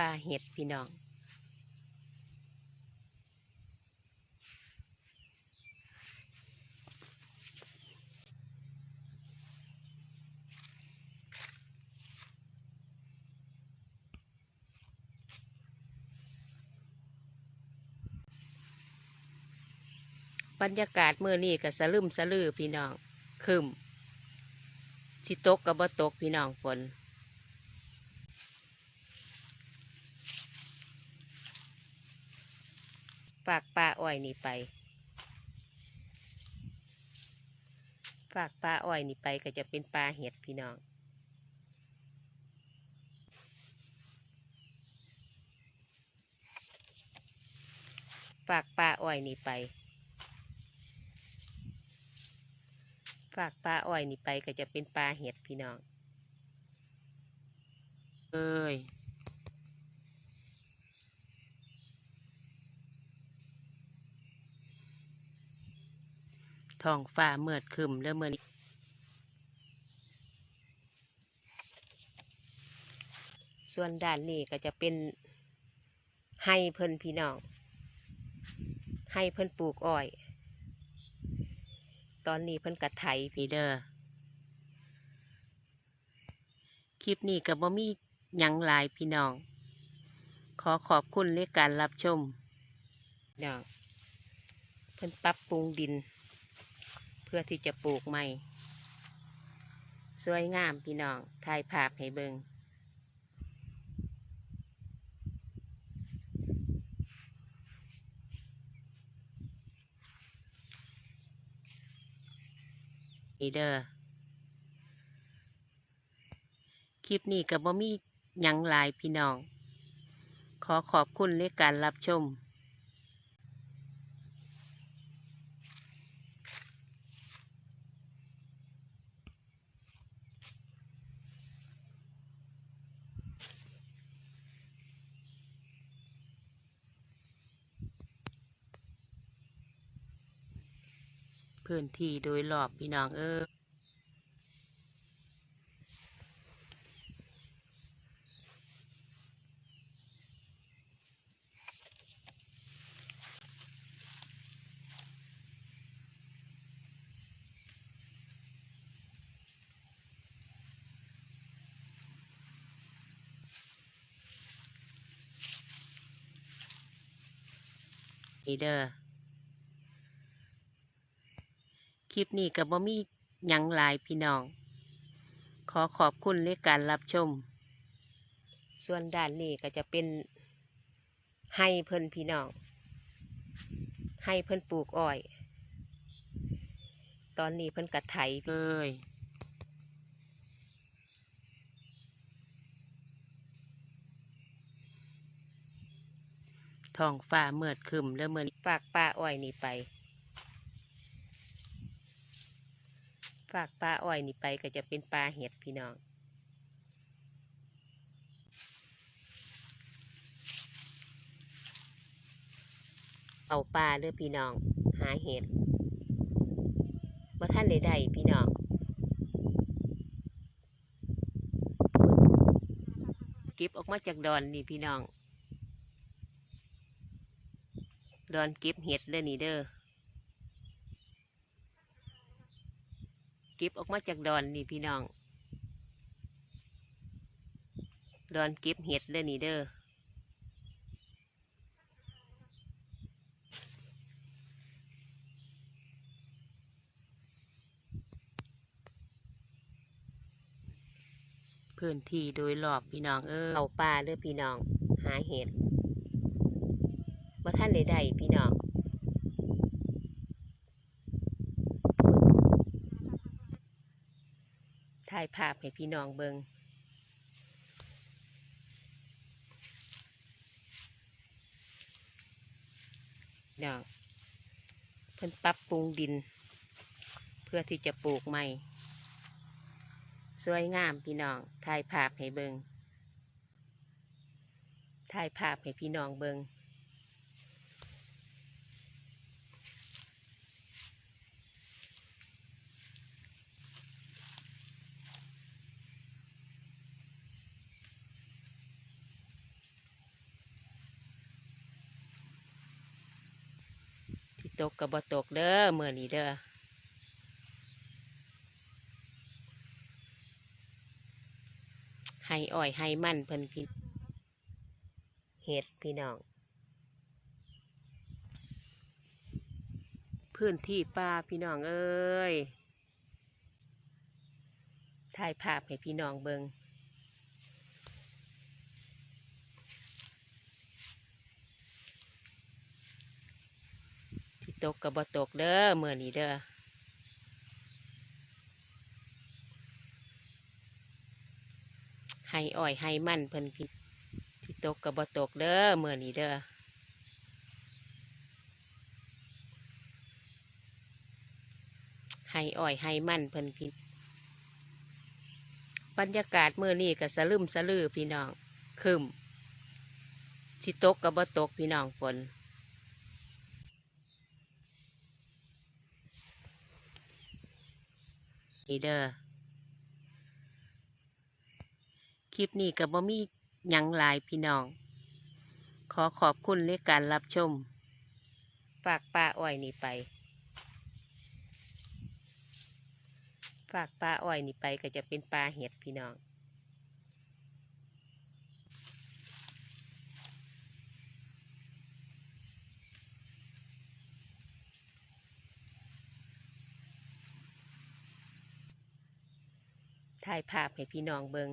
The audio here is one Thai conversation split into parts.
ปลาเห็ดพี่น้อง บรรยากาศเมื่อนี้ก็สะลึมสะลือพี่น้องครึมสิตกกับบ่ตกพี่น้องฝน ฝากปลา อ้อยนี่ไป ฝากปลาอ้อยนี่ไปก็จะเป็นปลาเห็ดพี่น้องฝากปลาอ้อยนี่ไป ฝากปลาอ้อยนี่ไปก็จะเป็นปลาเห็ดพี่น้อง เอ้ย ท้องฟ้าเมือดคึมแล้วเมื่อนี้ส่วนด้านนี้ก็จะเป็นให้เพิ่นพี่น้อง ให้เพิ่นปลูกอ้อย ตอนนี้เพิ่นกระไถพี่เด้อคลิปนี้ก็บ่มีหยังหลายพี่น้อง ขอขอบคุณในการรับชมน้องเพิ่นปรับปรุงดิน พื่อที่จะปลูกใหม่ สวยงามพี่น้องถ่ายภาพให้เบิงนี่เด้อคลิปนี้ก็บ่มีหยังหลายพี่น้อง ขอขอบคุณในการรับชม พื้นที่โดยรอบพี่น้องเออนี่เด้อ คลิปนี้ก็บ่มีหยังหลายพี่น้อง ขอขอบคุณในการรับชม ส่วนด้านนี้ก็จะเป็นให้เพิ่นพี่น้อง ให้เพิ่นปลูกอ้อย ตอนนี้เพิ่นกระไถเลยท้องฟ้าเมือดครึมแล้วเมื่อฝากปลาอ้อยนี่ไป ฝากปลาอ้อยนี่ไปก็จะเป็นปลาเห็ดพี่น้องเอาปลาเด้อพี่น้อง หาเห็ดว่าท่านใดๆพี่น้องเก็บออกมาจากดอนนี่พี่น้อง ดอนเก็บเห็ดเลยนี่เด้อ เก็บออกมาจากดอนนี่พี่น้อง ดอนเก็บเห็ดเลยนี่เด้อพื้นที่โดยรอบพี่น้องเออเอาปลาเด้อพี่น้อง หาเห็ดว่าท่านใดๆพี่น้องายภาพให้พี่น้องเบิงน้องเพิ่นปรับปรุงดิน เพื่อที่จะปลูกใหม่ สวยงามพี่น้องถ่ายภาพให้เบิงถ่ายภาพให้พี่น้องเบิง ตกกับบ่ตกเด้อเมื่อนี้เด้อให้อ้อยให้มันเพิ่นพี่เห็ดพี่น้อง พื้นที่ป่าพี่น้องเอ้ยถ่ายภาพให้พี่น้องเบิง ตกกับบ่ตกเด้อเมื่อนี้เด้อให้อ้อยให้มันเพิ่นพี่ที่ตกกับบ่ตกเด้อเมื่อนี้เด้อให้อ้อยให้มันเพิ่นพี่บรรยากาศเมื่อนี้ก็สะลึมสะลือพี่น้องคึมสิตกกับบ่ตกพี่น้องฝน นี่เด้อคลิปนี้ก็บ่มีหยังหลายพี่น้อง ขอขอบคุณในการรับชม ฝากปลาอ้อยนี่ไป ฝากปลาอ้อยนี่ไปก็จะเป็นปลาเห็ดพี่น้อง ถ่ายภาพให้พี่น้องเบิง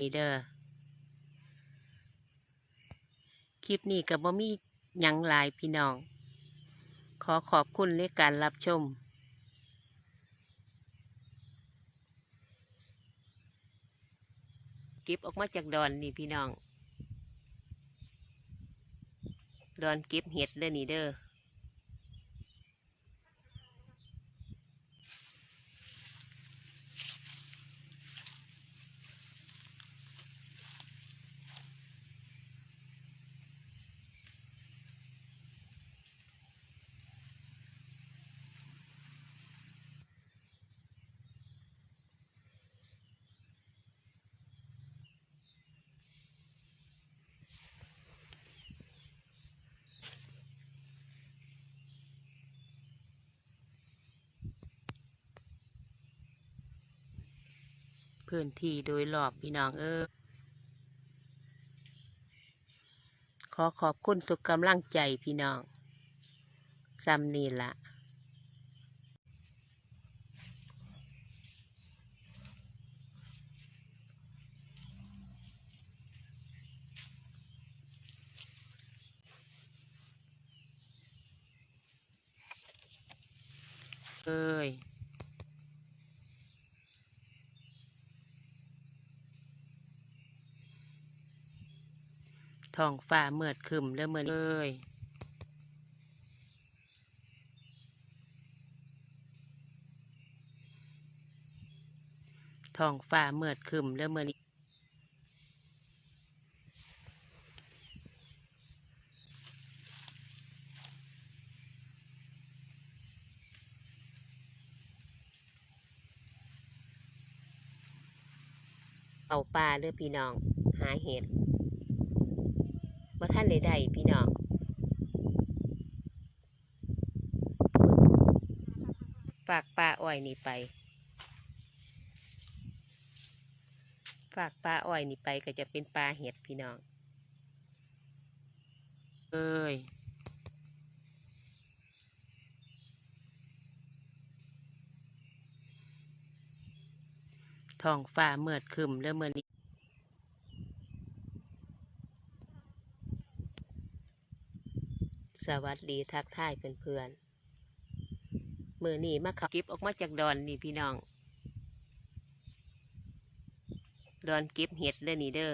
นี่เด้อ คลิปนี้กับบ่มีหยังหลายพี่น้อง ขอขอบคุณในการรับชมเก็บออกมาจากดอนนี่พี่น้อง ดอนเก็บเห็ดเด้อนี่เด้อ พื้นที่โดยรอบพี่น้องเออขอขอบคุณสุกกำลังใจพี่น้องซ้ำนี่ละเอ้ย ท้องฟ้าเมือดคึมแล้วเมื่อนเอ้ยท้องฟ้าเมือดคึมแล้วเมื่อนเอาปลาเด้อพี่น้อง หาเห็ด ว่าท่านใดๆพี่น้องฝากปลาอ้อยนี่ไปฝากปลาอ้อยนี่ไปก็จะเป็นปลาเห็ดพี่น้อง เอ้ยท้องฟ้าเมื่อดครึมแล้วเมื่อนี้ สวัสดีทักทายเพื่อนๆมือนี่มาขับกิฟออกมาจากดอนนี่พี่น้อง ดอนกิฟเห็ดเลยนี่เด้อ